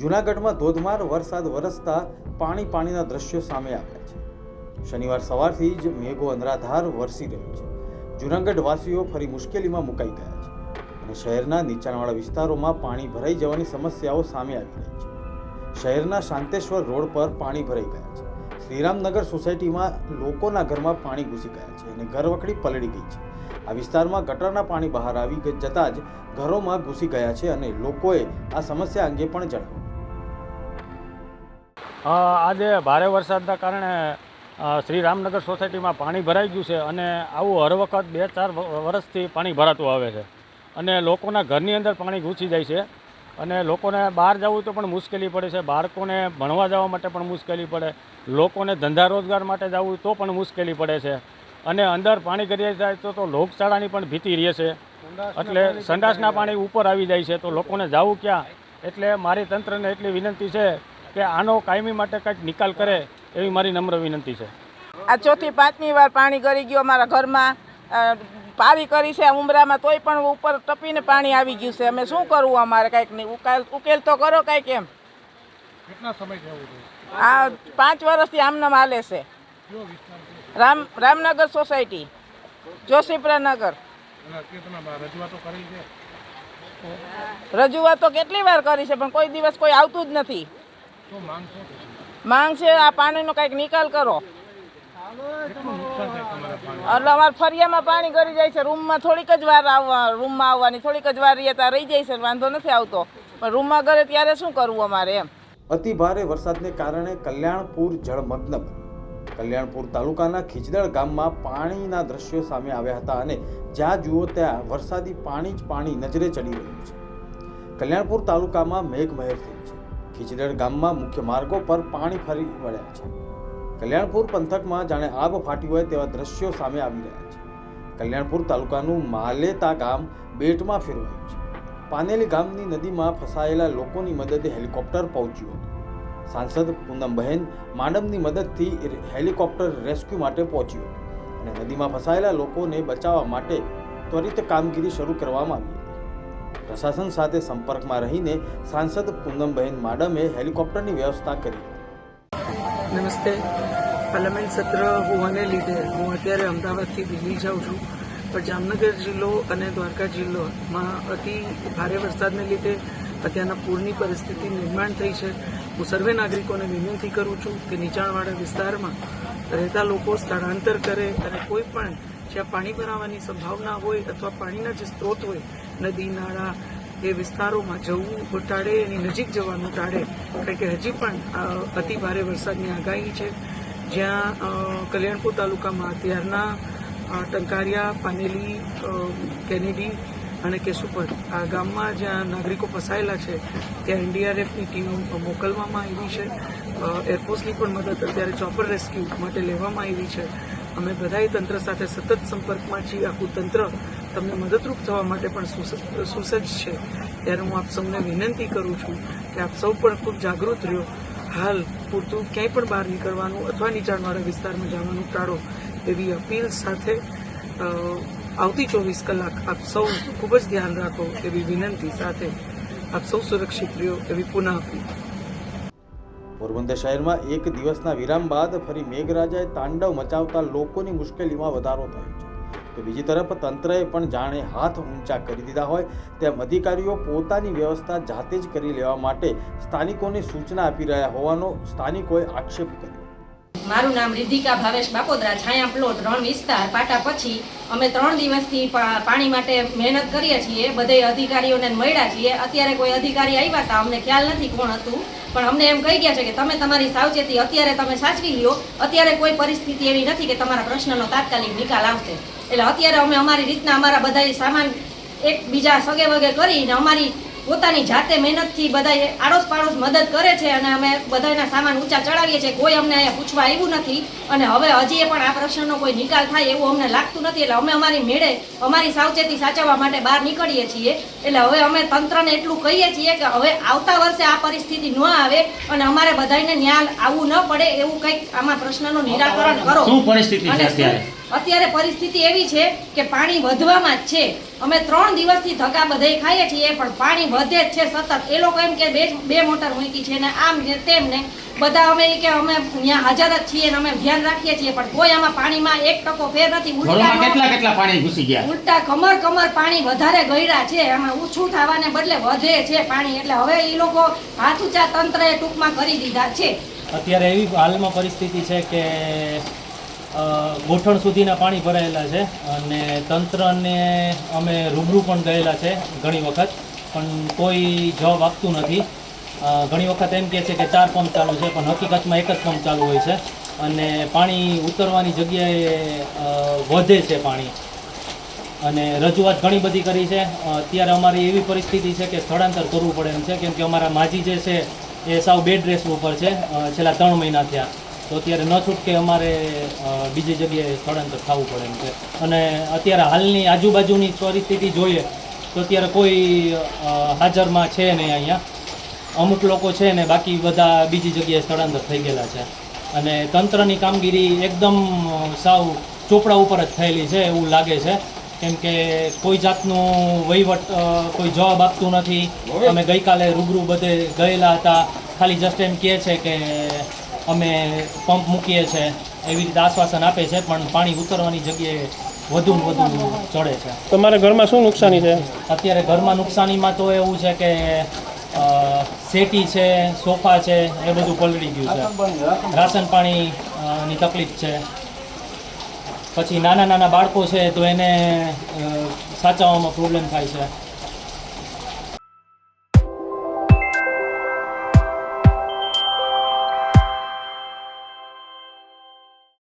જૂનાગઢમાં ધોધમાર વરસાદ વરસતા પાણી પાણીના દ્રશ્યો સામે આવ્યા છે. શનિવાર સવારથી જ મેઘો અનરાધાર વરસી રહ્યો છે. જૂનાગઢ વાસીઓ ફરી મુશ્કેલીમાં મુકાઈ ગયા છે અને શહેરના નીચાણવાળા વિસ્તારોમાં પાણી ભરાઈ જવાની સમસ્યાઓ સામે આવી રહી છે. શહેરના શાંતેશ્વર રોડ પર પાણી ભરાઈ ગયા છે. શ્રીરામનગર સોસાયટીમાં લોકોના ઘરમાં પાણી ઘૂસી ગયા છે અને ઘરવખડી પલળી ગઈ છે. આ વિસ્તારમાં ગટરના પાણી બહાર આવી જતાં જ ઘરોમાં ઘૂસી ગયા છે અને લોકોએ આ સમસ્યા અંગે પણ જણાવ્યું. આજે ભારે વરસાદના કારણે શ્રી રામનગર સોસાયટીમાં પાણી ભરાઈ ગયું છે અને આવું હર વખત બે ચાર વર્ષથી પાણી ભરાતું આવે છે. અને લોકોના ઘરની અંદર પાણી ઘૂસી જાય છે. અને લોકોને બહાર જવું તો પણ મુશ્કેલી પડે છે. બાળકોને ભણવા જવા માટે પણ મુશ્કેલી પડે. લોકોને ધંધા રોજગાર માટે જવું તો પણ મુશ્કેલી પડે છે. અને અંદર પાણી કરી જાય તો તો લોકશાળાની પણ ભીતિ રહે છે. એટલે સંડાસના પાણી ઉપર આવી જાય છે. તો લોકોને જવું ક્યાં? એટલે મારી તંત્રને એટલી વિનંતી છે કે આનો કાયમી માટે કંઈક નિકાલ કરે એવી મારી નમ્ર વિનંતી છે. આ ચોથી પાંચમી વાર પાણી ગરી ગયું અમારા ઘરમાં. પારી કરી છે ઉમરામાં તોય પણ ઉપર ટપીને પાણી આવી ગયું છે. અમે શું કરવું અમારે કાંઈક નહીં ઉકેલ ઉકેલ તો કરો કાંઈક એમ. આ પાંચ વર્ષથી આમનામ હાલે છે. રામ રામનગર સોસાયટી જોશીપુરા નગર. રજૂઆતો કેટલી વાર કરી છે પણ કોઈ દિવસ કોઈ આવતું જ નથી. માંગ છે? આ પાણીનો કંઈક નિકાલ કરો. એટલે અમારે ફરિયામાં પાણી ગળી જાય છે. રૂમમાં થોડીક જ વાર આવવા રૂમમાં આવવાની થોડીક જ વાર ત્યાં રહી જાય છે વાંધો નથી આવતો. પણ રૂમમાં ગરે ત્યારે શું કરવું અમારે એમ? અતિ ભારે વરસાદને કારણે કલ્યાણપુર જળમગ્ન. કલ્યાણપુર તાલુકાના ખીજદળ ગામમાં પાણીના દ્રશ્યો સામે આવ્યા હતા અને જ્યાં જુઓ ત્યાં વરસાદી પાણી જ પાણી નજરે ચડી રહ્યું છે. કલ્યાણપુર તાલુકામાં મેઘમહેર થઈ છે. ખીજદળ ગામમાં મુખ્ય માર્ગો પર પાણી ફરી વળ્યા છે. કલ્યાણપુર પંથકમાં જાણે આગ ફાટી હોય તેવા દ્રશ્યો સામે આવી રહ્યા છે. કલ્યાણપુર તાલુકાનું માલેતા ગામ બેટમાં ફેરવાયું છે. પાનેલી ગામની નદીમાં ફસાયેલા લોકોની મદદે હેલિકોપ્ટર પહોંચ્યું હતું. સાંસદ પૂનમબહેન માડમની મદદથી હેલિકોપ્ટર રેસ્ક્યુ માટે પહોંચ્યું અને નદીમાં ફસાયેલા લોકોને બચાવવા માટે ત્વરિત કામગીરી શરૂ કરવામાં આવી પ્રશાસન સાથે સંપર્કમાં રહીને સાંસદ પૂનમબહેન માડમે હેલિકોપ્ટરની વ્યવસ્થા કરી. નમસ્તે. પાર્લામેન્ટ સત્ર હોવાને લીધે હું અત્યારે અમદાવાદથી દિલ્હી જાઉં છું. પણ જામનગર જિલ્લો અને દ્વારકા જિલ્લોમાં અતિ ભારે વરસાદને લીધે અત્યારના પૂરની પરિસ્થિતિ નિર્માણ થઈ છે. હું સર્વે નાગરિકોને વિનંતી કરું છું કે નીચાણવાળા વિસ્તારમાં રહેતા લોકો સ્થળાંતર કરે અને કોઈ પણ જ્યાં પાણી ભરાવાની સંભાવના હોય અથવા પાણીના જે સ્ત્રોત હોય નદી, નાળા એ વિસ્તારોમાં જવું ટાળે, એની નજીક જવાનું ટાળે. કારણ કે હજી પણ અતિ ભારે વરસાદની આગાહી છે. જ્યાં કલ્યાણપુર તાલુકામાં અત્યારના ટંકારિયા, પાનેલી કેનેડી અને કેશુપર આ ગામમાં જ્યાં નાગરિકો ફસાયેલા છે, ત્યાં એનડીઆરએફની ટીમ મોકલવામાં આવી છે. એરફોર્સની પણ મદદ અત્યારે ચોપર રેસ્ક્યુ માટે લેવામાં આવી છે. અમે બધાએ તંત્ર સાથે સતત સંપર્કમાં છીએ. આખું તંત્ર તમને મદદરૂપ થવા માટે પણ સુસ- સુસજ્જ છે. ત્યારે હું આપ સૌને વિનંતી કરું છું કે આપ સૌ પણ ખૂબ જાગૃત રહ્યો. હાલ પૂરતું ક્યાંય પણ બહાર નીકળવાનું અથવા નીચાણવાળા વિસ્તારમાં જવાનું ટાળો એવી અપીલ સાથે આવતી ચોવીસ કલાક આપ સૌ ખૂબ જ ધ્યાન રાખો એવી વિનંતી સાથે આપ સૌ સુરક્ષિત રહ્યો એવી પુનઃ અપીલ. પોરબંદર શહેરમાં એક દિવસના વિરામ બાદ ફરી મેઘરાજાએ તાંડવ મચાવતા લોકોની મુશ્કેલીમાં વધારો થયો છે. તો બીજી તરફ તંત્રએ પણ જાણે હાથ ઊંચા કરી દીધા હોય, તેમ અધિકારીઓ પોતાની વ્યવસ્થા જાતે જ કરી લેવા માટે સ્થાનિકોને સૂચના આપી રહ્યા હોવાનો સ્થાનિકોએ આક્ષેપ કર્યો. મારું નામ રિધિકા ભાવેશ બાપોદરા, છાયા પ્લોટ રણ વિસ્તાર, પાટા પછી અમે ત્રણ દિવસથી પાણી માટે મહેનત કરીએ છીએ, બધે અધિકારીઓને મળ્યા છીએ. અત્યારે કોઈ અધિકારી આવ્યા હતા અમને ખ્યાલ નથી કોણ હતું, પણ અમને એમ કહી ગયા છે કે તમે તમારી સાવચેતી અત્યારે તમે સાચવી લ્યો. અત્યારે કોઈ પરિસ્થિતિ એવી નથી કે તમારા પ્રશ્નનો તાત્કાલિક નિકાલ આવશે. એટલે અત્યારે અમે અમારી રીતના અમારા બધા સામાન એકબીજા સગે વગે કરીને અમારી પોતાની જાતે મહેનતથી બધા આડોશ પાડોશ મદદ કરે છે અને અમે બધાના સામાન ઊંચા ચડાવીએ છીએ. કોઈ અમને અહીંયા પૂછવા આવ્યું નથી અને હવે હજી પણ આ પ્રશ્નનો કોઈ નિકાલ થાય એવું અમને લાગતું નથી. એટલે અમે અમારી મેળે અમારી સાવચેતી સાચવવા માટે બહાર નીકળીએ છીએ. એટલે હવે અમે તંત્રને એટલું કહીએ છીએ કે હવે આવતા વર્ષે આ પરિસ્થિતિ ન આવે અને અમારે બધાને ન્યાય આવવું ન પડે એવું કંઈક આમાં પ્રશ્નનું નિરાકરણ કરો. શું પરિસ્થિતિ છે અત્યારે? અત્યારે પરિસ્થિતિ એવી છે કે પાણી વધવામાં જ છે. અમે ત્રણ દિવસથી ધક્કા બધે ખાઈએ છીએ પણ પાણી વધે જ છે સતત. એ લોકો એમ કે બે બે મોટર મૂકી છે ને આમ ને તેમ ને. બધા અમે કે અમે અહીંયા હાજર જ છીએ ને અમે ધ્યાન રાખીએ છીએ પણ કોઈ આમાં પાણીમાં એક ટકો ફેર નથી. ઉલટાનો- કેટલા કેટલા પાણી ઘૂસી ગયા? ઉલટા કમર કમર પાણી વધારે ગયડા છે. એમાં ઓછું થવાને બદલે વધે છે પાણી. એટલે હવે એ લોકો હાથ ઊંચા તંત્રએ ટૂંકમાં કરી દીધા છે. અત્યારે એવી હાલમાં પરિસ્થિતિ છે કે ગોઠણ સુધીના પાણી ભરાયેલા છે અને તંત્રને અમે રૂબરૂ પણ ગયેલા છે ઘણી વખત, પણ કોઈ જવાબ આપતું નથી. ઘણી વખત એમ કહે છે કે ચાર પંપ ચાલુ છે, પણ હકીકતમાં એક જ પંપ ચાલુ હોય છે અને પાણી ઉતરવાની જગ્યાએ વધે છે પાણી. અને રજૂઆત ઘણી બધી કરી છે. અત્યારે અમારી એવી પરિસ્થિતિ છે કે સ્થળાંતર કરવું પડે એમ છે, કેમ કે અમારા માજી જે છે એ સાવ બેડ રેસ્ટ ઉપર છે છેલ્લા ત્રણ મહિના થયા. તો અત્યારે ન છૂટકે અમારે બીજી જગ્યાએ સ્થળાંતર થવું પડે એમ છે. અને અત્યારે હાલની આજુબાજુની પરિસ્થિતિ જોઈએ તો અત્યારે કોઈ હાજરમાં છે નહીં અહીંયા. અમુક લોકો છે ને બાકી બધા બીજી જગ્યાએ સ્થળાંતર થઈ ગયેલા છે. અને તંત્રની કામગીરી એકદમ સાવ ચોપડા ઉપર જ થયેલી છે એવું લાગે છે. કેમ કે કોઈ જાતનું વહીવટ કોઈ જવાબ આપતું નથી. અમે ગઈકાલે રૂબરૂ બધે ગયેલા હતા. ખાલી જસ્ટ એમ કહે છે કે અમે પંપ મૂકીએ છીએ એવી રીતે આશ્વાસન આપે છે પણ પાણી ઉતરવાની જગ્યાએ વધુ ને વધુ ચડે છે. તમારા ઘરમાં શું નુકસાની છે? અત્યારે ઘરમાં નુકસાનીમાં તો એવું છે કે શેટી છે સોફા છે એ બધું પલળી ગયું છે. રાશન પાણી ની તકલીફ છે. પછી નાના નાના બાળકો છે તો એને સાચવવામાં પ્રોબ્લેમ થાય છે.